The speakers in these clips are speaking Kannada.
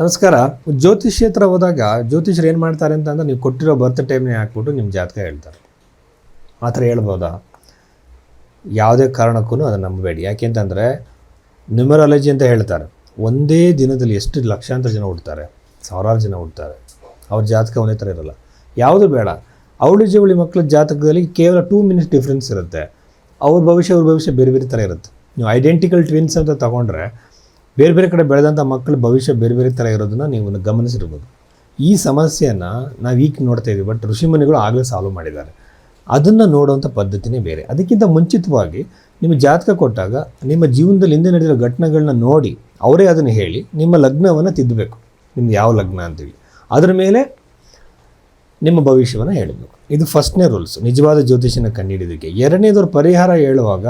ನಮಸ್ಕಾರ. ಜ್ಯೋತಿಷ್ಯ ಹತ್ರ ಹೋದಾಗ ಜ್ಯೋತಿಷ್ಯರು ಏನು ಮಾಡ್ತಾರೆ ಅಂತಂದ್ರೆ ನೀವು ಕೊಟ್ಟಿರೋ ಬರ್ತ್ ಟೈಮ್ನೇ ಹಾಕ್ಬಿಟ್ಟು ನಿಮ್ಮ ಜಾತಕ ಹೇಳ್ತಾರೆ. ಆ ಥರ ಹೇಳ್ಬೋದಾ? ಯಾವುದೇ ಕಾರಣಕ್ಕೂ ಅದನ್ನು ನಂಬಬೇಡಿ. ಯಾಕೆಂತಂದರೆ ನ್ಯೂಮರಾಲಜಿ ಅಂತ ಹೇಳ್ತಾರೆ. ಒಂದೇ ದಿನದಲ್ಲಿ ಎಷ್ಟು ಲಕ್ಷಾಂತರ ಜನ ಹುಡ್ತಾರೆ ಸಾವಿರಾರು ಜನ ಹುಡ್ತಾರೆ ಅವ್ರ ಜಾತಕ ಒಂದೇ ಥರ ಇರಲ್ಲ. ಯಾವುದು ಬೇಡ. ಅವಳಿ ಜವಳಿ ಮಕ್ಕಳ ಜಾತಕದಲ್ಲಿ ಕೇವಲ ಟೂ ಮಿನಿಟ್ಸ್ ಡಿಫ್ರೆನ್ಸ್ ಇರುತ್ತೆ. ಅವ್ರ ಭವಿಷ್ಯ ಅವ್ರ ಭವಿಷ್ಯ ಬೇರೆ ಬೇರೆ ಥರ ಇರುತ್ತೆ. ನೀವು ಐಡೆಂಟಿಕಲ್ ಟ್ವಿನ್ಸ್ ಅಂತ ತಗೊಂಡ್ರೆ ಬೇರೆ ಬೇರೆ ಕಡೆ ಬೆಳೆದಂಥ ಮಕ್ಕಳ ಭವಿಷ್ಯ ಬೇರೆ ಬೇರೆ ಥರ ಇರೋದನ್ನು ನೀವು ಗಮನಿಸಿರ್ಬೋದು. ಈ ಸಮಸ್ಯೆಯನ್ನು ನಾವು ಈಗ ನೋಡ್ತಾ ಇದ್ದೀವಿ ಬಟ್ ಋಷಿಮುನಿಗಳು ಆಗಲೇ ಸಾಲ್ವ್ ಮಾಡಿದ್ದಾರೆ. ಅದನ್ನು ನೋಡುವಂಥ ಪದ್ಧತಿನೇ ಬೇರೆ. ಅದಕ್ಕಿಂತ ಮುಂಚಿತವಾಗಿ ನಿಮ್ಮ ಜಾತಕ ಕೊಟ್ಟಾಗ ನಿಮ್ಮ ಜೀವನದಲ್ಲಿ ಹಿಂದೆ ನಡೆದಿರೋ ಘಟನೆಗಳನ್ನ ನೋಡಿ ಅವರೇ ಅದನ್ನು ಹೇಳಿ ನಿಮ್ಮ ಲಗ್ನವನ್ನು ತಿದ್ದಬೇಕು ನಿಮ್ದು ಯಾವ ಲಗ್ನ ಅಂತೇಳಿ ಅದರ ಮೇಲೆ ನಿಮ್ಮ ಭವಿಷ್ಯವನ್ನು ಹೇಳಬೇಕು. ಇದು ಫಸ್ಟ್ನೇ ರೂಲ್ಸ್ ನಿಜವಾದ ಜ್ಯೋತಿಷನ ಕಂಡುಹಿಡಿಯೋದಕ್ಕೆ ಎರಡನೇದವ್ರ ಪರಿಹಾರ ಹೇಳುವಾಗ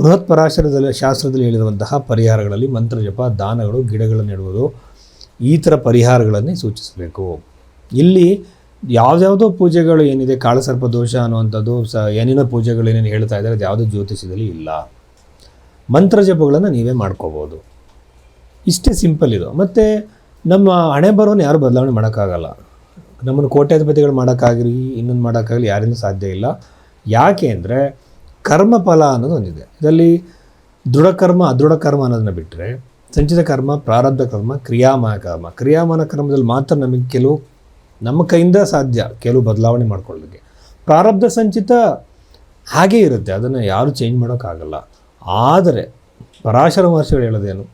ಬೃಹತ್ ಪರಾಶರದಲ್ಲಿ ಶಾಸ್ತ್ರದಲ್ಲಿ ಹೇಳಿರುವಂತಹ ಪರಿಹಾರಗಳಲ್ಲಿ ಮಂತ್ರ, ಜಪ, ದಾನಗಳು, ಗಿಡಗಳನ್ನು ನೆಡುವುದು ಈ ಥರ ಪರಿಹಾರಗಳನ್ನೇ ಸೂಚಿಸಬೇಕು. ಇಲ್ಲಿ ಯಾವುದ್ಯಾವುದೋ ಪೂಜೆಗಳು ಏನಿದೆ, ಕಾಳಸರ್ಪ ದೋಷ ಅನ್ನುವಂಥದ್ದು, ಸ, ಏನೇನೋ ಪೂಜೆಗಳು ಏನೇನು ಹೇಳ್ತಾ ಇದ್ದಾರೆ, ಅದು ಯಾವುದೋ ಜ್ಯೋತಿಷದಲ್ಲಿ ಇಲ್ಲ. ಮಂತ್ರ, ಜಪಗಳನ್ನು ನೀವೇ ಮಾಡ್ಕೋಬೋದು. ಇಷ್ಟೇ ಸಿಂಪಲ್ ಇದು. ಮತ್ತು ನಮ್ಮ ಹಣೆ ಬರೋನು ಯಾರು ಬದಲಾವಣೆ ಮಾಡೋಕ್ಕಾಗಲ್ಲ. ನಮ್ಮನ್ನು ಕೋಟ್ಯಾಧಿಪತಿಗಳು ಮಾಡೋಕ್ಕಾಗಲಿ, ಇನ್ನೊಂದು ಮಾಡೋಕ್ಕಾಗಲಿ ಯಾರಿಂದ ಸಾಧ್ಯ ಇಲ್ಲ. ಯಾಕೆ ಅಂದರೆ ಕರ್ಮಫಲ ಅನ್ನೋದು ಒಂದಿದೆ. ಇದರಲ್ಲಿ ದೃಢಕರ್ಮ, ಅದೃಢ ಕರ್ಮ ಅನ್ನೋದನ್ನ ಬಿಟ್ಟರೆ ಸಂಚಿತ ಕರ್ಮ, ಪ್ರಾರಬ್ಧ ಕರ್ಮ ಕ್ರಿಯಾಮಾನ ಕರ್ಮ. ಕ್ರಿಯಾಮಾನ ಕರ್ಮದಲ್ಲಿ ಮಾತ್ರ ನಮಗೆ ಕೆಲವು ನಮ್ಮ ಕೈಯಿಂದ ಸಾಧ್ಯ ಕೆಲವು ಬದಲಾವಣೆ ಮಾಡ್ಕೊಳ್ಳೋದಕ್ಕೆ. ಪ್ರಾರಬ್ಧ, ಸಂಚಿತ ಹಾಗೇ ಇರುತ್ತೆ. ಅದನ್ನು ಯಾರೂ ಚೇಂಜ್ ಮಾಡೋಕ್ಕಾಗಲ್ಲ. ಆದರೆ ಪರಾಶರ ಮಹರ್ಷಿಗಳು ಹೇಳೋದೇನು?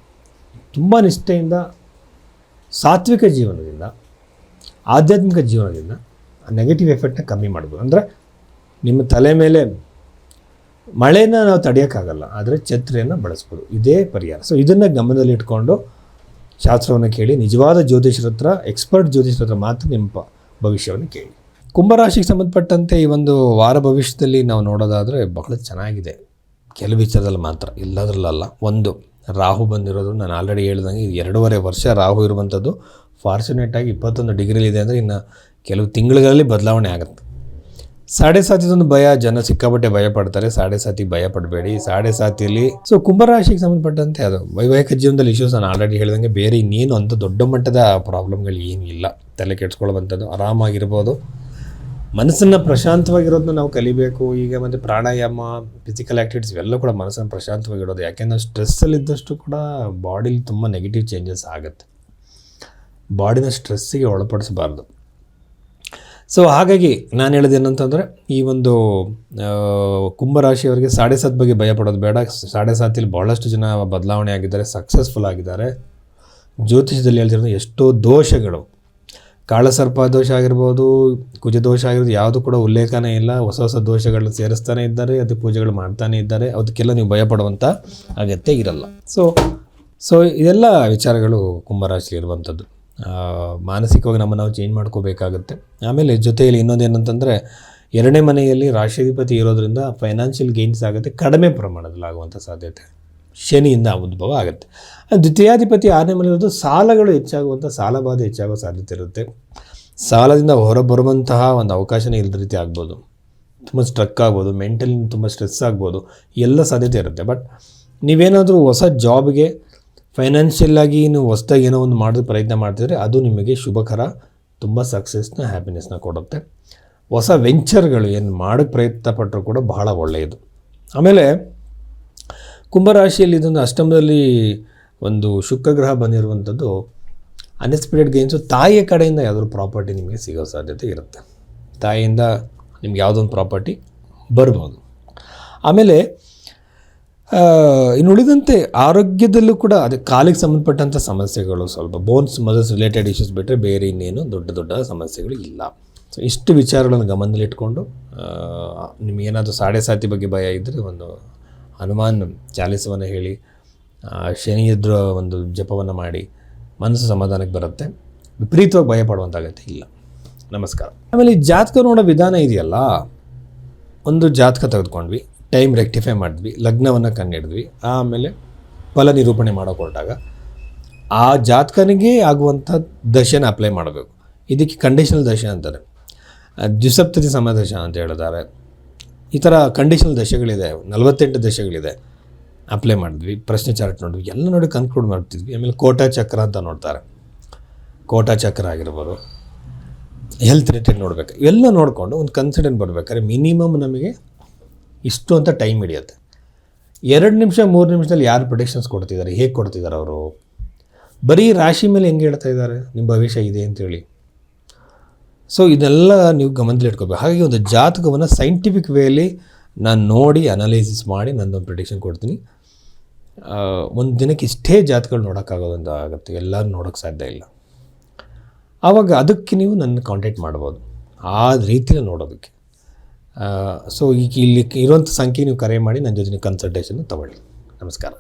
ತುಂಬ ನಿಷ್ಠೆಯಿಂದ, ಸಾತ್ವಿಕ ಜೀವನದಿಂದ, ಆಧ್ಯಾತ್ಮಿಕ ಜೀವನದಿಂದ ನೆಗೆಟಿವ್ ಎಫೆಕ್ಟನ್ನ ಕಮ್ಮಿ ಮಾಡ್ಬೋದು. ಅಂದರೆ ನಿಮ್ಮ ತಲೆ ಮೇಲೆ ಮಳೆನ ನಾವು ತಡೆಯೋಕ್ಕಾಗಲ್ಲ, ಆದರೆ ಛತ್ರಿಯನ್ನು ಬಳಸ್ಬೋದು. ಇದೇ ಪರಿಹಾರ. ಸೊ ಇದನ್ನು ಗಮನದಲ್ಲಿಟ್ಕೊಂಡು ಶಾಸ್ತ್ರವನ್ನು ಕೇಳಿ, ನಿಜವಾದ ಜ್ಯೋತಿಷರ ಹತ್ರ, ಎಕ್ಸ್ಪರ್ಟ್ ಜ್ಯೋತಿಷರ ಹತ್ರ ಮಾತ್ರ ನಿಮ್ಮ ಭವಿಷ್ಯವನ್ನು ಕೇಳಿ. ಕುಂಭರಾಶಿಗೆ ಸಂಬಂಧಪಟ್ಟಂತೆ ಈ ಒಂದು ವಾರ ಭವಿಷ್ಯದಲ್ಲಿ ನಾವು ನೋಡೋದಾದರೆ ಬಹಳ ಚೆನ್ನಾಗಿದೆ. ಕೆಲವು ವಿಚಾರದಲ್ಲಿ ಮಾತ್ರ ಇಲ್ಲದ್ರಲ್ಲ ಒಂದು, ರಾಹು ಬಂದಿರೋದು, ನಾನು ಆಲ್ರೆಡಿ ಹೇಳ್ದಂಗೆ ಇದು ಎರಡೂವರೆ ವರ್ಷ ರಾಹು ಇರುವಂಥದ್ದು ಫಾರ್ಚುನೇಟಾಗಿ ಇಪ್ಪತ್ತೊಂದು ಡಿಗ್ರಿಲಿದೆ ಅಂದರೆ ಇನ್ನು ಕೆಲವು ತಿಂಗಳುಗಳಲ್ಲಿ ಬದಲಾವಣೆ ಆಗುತ್ತೆ. ಸಾಡೆ ಸಾತಿದೊಂದು ಭಯ, ಜನ ಸಿಕ್ಕಾಪಟ್ಟೆ ಭಯ ಪಡ್ತಾರೆ ಸಾಡೆ ಸಾತಿ ಭಯ ಪಡಬೇಡಿ ಸಾಡೆ ಸಾತಿಯಲ್ಲಿ ಸೊ ಕುಂಭರಾಶಿಗೆ ಸಂಬಂಧಪಟ್ಟಂತೆ ಅದು ವೈವಾಹಿಕ ಜೀವನದಲ್ಲಿ ಇಶ್ಯೂಸ್ ನಾನು ಆಲ್ರೆಡಿ ಹೇಳಿದಂಗೆ ಬೇರೆ ಇನ್ನೇನು ಅಂತ ದೊಡ್ಡ ಮಟ್ಟದ ಪ್ರಾಬ್ಲಮ್ಗಳು ಏನು ಇಲ್ಲ. ತಲೆ ಕೆಡ್ಸ್ಕೊಳ್ಳುವಂಥದ್ದು ಆರಾಮಾಗಿರ್ಬೋದು. ಮನಸ್ಸನ್ನು ಪ್ರಶಾಂತವಾಗಿರೋದನ್ನ ನಾವು ಕಲಿಬೇಕು. ಈಗ ಮತ್ತು ಪ್ರಾಣಾಯಾಮ ಫಿಸಿಕಲ್ ಆ್ಯಕ್ಟಿವಿಟೀಸ್ ಇವೆಲ್ಲ ಕೂಡ ಮನಸ್ಸನ್ನು ಪ್ರಶಾಂತವಾಗಿಡೋದು. ಯಾಕೆಂದರೆ ಸ್ಟ್ರೆಸ್ಸಲ್ಲಿದ್ದಷ್ಟು ಕೂಡ ಬಾಡಿಲಿ ತುಂಬ ನೆಗೆಟಿವ್ ಚೇಂಜಸ್ ಆಗುತ್ತೆ. ಬಾಡಿನ ಸ್ಟ್ರೆಸ್ಸಿಗೆ ಒಳಪಡಿಸಬಾರ್ದು. ಸೊ ಹಾಗಾಗಿ ನಾನು ಹೇಳೋದು ಏನಂತಂದರೆ, ಈ ಒಂದು ಕುಂಭರಾಶಿಯವರಿಗೆ ಸಾಡೆ ಸಾತ್ ಬಗ್ಗೆ ಭಯ ಪಡೋದು ಬೇಡ. ಸಾಡೆ ಸಾತಿಲಿ ಭಾಳಷ್ಟು ಜನ ಬದಲಾವಣೆ ಆಗಿದ್ದಾರೆ ಸಕ್ಸಸ್ಫುಲ್ ಆಗಿದ್ದಾರೆ. ಜ್ಯೋತಿಷದಲ್ಲಿ ಹೇಳ್ತಿರೋದು ಎಷ್ಟೋ ದೋಷಗಳು. ಕಾಳಸರ್ಪ ದೋಷ ಆಗಿರ್ಬೋದು, ಕುಜ ದೋಷ ಆಗಿರೋದು ಯಾವುದು ಕೂಡ ಉಲ್ಲೇಖನೇ ಇಲ್ಲ. ಹೊಸ ಹೊಸ ದೋಷಗಳನ್ನ ಸೇರಿಸ್ತಾನೆ ಇದ್ದಾರೆ, ಅದು ಪೂಜೆಗಳು ಮಾಡ್ತಾನೆ ಇದ್ದಾರೆ. ಅದಕ್ಕೆಲ್ಲ ನೀವು ಭಯಪಡುವಂಥ ಅಗತ್ಯ ಇರಲ್ಲ. ಸೊ ಸೊ ಇದೆಲ್ಲ ವಿಚಾರಗಳು ಕುಂಭರಾಶಿ ಇರುವಂಥದ್ದು ಮಾನಸಿಕವಾಗಿ ನಮ್ಮನ್ನು ನಾವು ಚೇಂಜ್ ಮಾಡ್ಕೋಬೇಕಾಗುತ್ತೆ. ಆಮೇಲೆ ಜೊತೆಯಲ್ಲಿ ಇನ್ನೊಂದು ಏನಂತಂದರೆ, ಎರಡನೇ ಮನೆಯಲ್ಲಿ ರಾಷ್ಟ್ರಾಧಿಪತಿ ಇರೋದ್ರಿಂದ ಫೈನಾನ್ಷಿಯಲ್ ಗೇನ್ಸ್ ಆಗುತ್ತೆ, ಕಡಿಮೆ ಪ್ರಮಾಣದಲ್ಲಿ ಆಗುವಂಥ ಸಾಧ್ಯತೆ. ಶನಿಯಿಂದ ಉದ್ಭವ ಆಗುತ್ತೆ. ದ್ವಿತೀಯಾಧಿಪತಿ ಆರನೇ ಮನೆ ಇರೋದು ಸಾಲಗಳು ಹೆಚ್ಚಾಗುವಂಥ ಸಾಲಬಾಧೆ ಹೆಚ್ಚಾಗುವ ಸಾಧ್ಯತೆ ಇರುತ್ತೆ. ಸಾಲದಿಂದ ಹೊರಬರುವಂತಹ ಒಂದು ಅವಕಾಶನೇ ಇಲ್ಲದ ರೀತಿ ಆಗ್ಬೋದು. ತುಂಬ ಸ್ಟ್ರಕ್ ಆಗ್ಬೋದು ಮೆಂಟಲಿ ತುಂಬ ಸ್ಟ್ರೆಸ್ ಆಗ್ಬೋದು, ಎಲ್ಲ ಸಾಧ್ಯತೆ ಇರುತ್ತೆ. ಬಟ್ ನೀವೇನಾದರೂ ಹೊಸ ಜಾಬ್ಗೆ ಫೈನಾನ್ಷಿಯಲಾಗಿ ನೀವು ಹೊಸ್ದಾಗಿ ಏನೋ ಒಂದು ಮಾಡೋದು ಪ್ರಯತ್ನ ಮಾಡ್ತಿದ್ರೆ ಅದು ನಿಮಗೆ ಶುಭಕರ, ತುಂಬ ಸಕ್ಸಸ್ನ ಹ್ಯಾಪಿನೆಸ್ನ ಕೊಡುತ್ತೆ. ಹೊಸ ವೆಂಚರ್ಗಳು ಏನು ಮಾಡೋಕ್ಕೆ ಪ್ರಯತ್ನ ಪಟ್ಟರು ಕೂಡ ಬಹಳ ಒಳ್ಳೆಯದು. ಆಮೇಲೆ ಕುಂಭರಾಶಿಯಲ್ಲಿ ಇದೊಂದು ಅಷ್ಟಮದಲ್ಲಿ ಒಂದು ಶುಕ್ರಗ್ರಹ ಬಂದಿರುವಂಥದ್ದು ಅನ್ಎಕ್ಸ್ಪೆಕ್ಟೆಡ್ ಗೇಮ್ಸು ತಾಯಿಯ ಕಡೆಯಿಂದ ಯಾವುದಾದ್ರು ಪ್ರಾಪರ್ಟಿ ನಿಮಗೆ ಸಿಗೋ ಸಾಧ್ಯತೆ ಇರುತ್ತೆ. ತಾಯಿಯಿಂದ ನಿಮ್ಗೆ ಯಾವುದೊಂದು ಪ್ರಾಪರ್ಟಿ ಬರ್ಬೋದು. ಆಮೇಲೆ ಇನ್ನು ಉಳಿದಂತೆ ಆರೋಗ್ಯದಲ್ಲೂ ಕೂಡ ಅದೇ ಕಾಲಿಗೆ ಸಂಬಂಧಪಟ್ಟಂಥ ಸಮಸ್ಯೆಗಳು ಸ್ವಲ್ಪ ಬೋನ್ಸ್ ಮಸಲ್ಸ್ ರಿಲೇಟೆಡ್ ಇಶ್ಯೂಸ್ ಬಿಟ್ಟರೆ ಬೇರೆ ಇನ್ನೇನು ದೊಡ್ಡ ದೊಡ್ಡ ಸಮಸ್ಯೆಗಳು ಇಲ್ಲ. ಸೊ ಇಷ್ಟು ವಿಚಾರಗಳನ್ನು ಗಮನದಲ್ಲಿಟ್ಕೊಂಡು ನಿಮಗೇನಾದರೂ ಸಾಡೆ ಸಾತಿ ಬಗ್ಗೆ ಭಯ ಇದ್ದರೆ ಒಂದು ಹನುಮಾನ್ ಚಾಲಿಸವನ್ನು ಹೇಳಿ ಶನಿ ಎದುರ ಒಂದು ಜಪವನ್ನು ಮಾಡಿ ಮನಸ್ಸು ಸಮಾಧಾನಕ್ಕೆ ಬರುತ್ತೆ. ವಿಪರೀತವಾಗಿ ಭಯ ಪಡುವಂತಾಗತ್ತೆ ಇಲ್ಲ. ನಮಸ್ಕಾರ. ಆಮೇಲೆ ಈ ಜಾತಕ ನೋಡೋ ವಿಧಾನ ಇದೆಯಲ್ಲ? ಒಂದು ಜಾತಕ ತೆಗೆದುಕೊಂಡ್ವಿ. ಟೈಮ್ ರೆಕ್ಟಿಫೈ ಮಾಡಿದ್ವಿ, ಲಗ್ನವನ್ನು ಕಂಡಿಡಿದ್ವಿ. ಆಮೇಲೆ ಫಲ ನಿರೂಪಣೆ ಮಾಡೋಕೆ ಹೊರಟಾಗ ಆ ಜಾತಕನಿಗೆ ಆಗುವಂಥ ದಶೆನ ಅಪ್ಲೈ ಮಾಡಬೇಕು. ಇದಕ್ಕೆ ಕಂಡೀಷನಲ್ ದಶೆ ಅಂತಾರೆ. ದ್ವಿಸಪ್ತತಿ ಸಮದಶ ಅಂತ ಹೇಳಿದ್ದಾರೆ. ಈ ಥರ ಕಂಡೀಷನಲ್ ದಶೆಗಳಿದೆ, ನಲವತ್ತೆಂಟು ದಶೆಗಳಿದೆ. ಅಪ್ಲೈ ಮಾಡಿದ್ವಿ, ಪ್ರಶ್ನೆ ಚಾರ್ಟ್ ನೋಡಿದ್ವಿ, ಎಲ್ಲ ನೋಡಿ ಕನ್ಕ್ಲೂಡ್ ಮಾಡ್ತಿದ್ವಿ. ಆಮೇಲೆ ಕೋಟಾ ಚಕ್ರ ಅಂತ ನೋಡ್ತಾರೆ. ಕೋಟಾ ಚಕ್ರ ಆಗಿರ್ಬೋದು ಹೆಲ್ತ್ ರಿಲೇಟೆಡ್ ನೋಡಬೇಕು. ಇವೆಲ್ಲ ನೋಡಿಕೊಂಡು ಒಂದು ಕನ್ಸಿಡೆಂಟ್ ಬರ್ಬೇಕಾದ್ರೆ ಮಿನಿಮಮ್ ನಮಗೆ ಇಷ್ಟು ಅಂತ ಟೈಮ್ ಹಿಡಿಯುತ್ತೆ. ಎರಡು ನಿಮಿಷ, ಮೂರು ನಿಮಿಷದಲ್ಲಿ ಯಾರು ಪ್ರೊಡಿಕ್ಷನ್ಸ್ ಕೊಡ್ತಿದ್ದಾರೆ? ಹೇಗೆ ಕೊಡ್ತಿದ್ದಾರೆ ಅವರು? ಬರೀ ರಾಶಿ ಮೇಲೆ ಹೆಂಗೆ ಹೇಳ್ತಾ ಇದ್ದಾರೆ? ನಿಮ್ಮ ಭವಿಷ್ಯ ಇದೆ ಅಂತೇಳಿ ಸೊ ಇದೆಲ್ಲ ನೀವು ಗಮನದಲ್ಲಿ ಇಟ್ಕೋಬೇಕು. ಹಾಗಾಗಿ ಒಂದು ಜಾತಕವನ್ನು ಸೈಂಟಿಫಿಕ್ ವೇಲಿ ನಾನು ನೋಡಿ ಅನಾಲಿಸಿಸ್ ಮಾಡಿ ನಂದೊಂದು ಪ್ರಿಡಿಕ್ಷನ್ ಕೊಡ್ತೀನಿ. ಒಂದು ದಿನಕ್ಕೆ ಇಷ್ಟೇ ಜಾತಕಗಳು ನೋಡೋಕ್ಕಾಗೋದಂತ ಆಗುತ್ತೆ. ಎಲ್ಲರೂ ನೋಡೋಕ್ಕೆ ಸಾಧ್ಯ ಇಲ್ಲ. ಆವಾಗ ಅದಕ್ಕೆ ನೀವು ನನ್ನ ಕಾಂಟ್ಯಾಕ್ಟ್ ಮಾಡ್ಬೋದು. ಆ ರೀತಿಯಲ್ಲಿ ನೋಡೋದಕ್ಕೆ. ಸೊ ಈಗ ಇಲ್ಲಿ ಇರುವಂಥ ಸಂಖ್ಯೆ ನೀವು ಕರೆ ಮಾಡಿ ನನ್ನ ಜೊತೆ ಕನ್ಸಲ್ಟೇಷನ್ ತಗೊಳ್ಳಿ. ನಮಸ್ಕಾರ.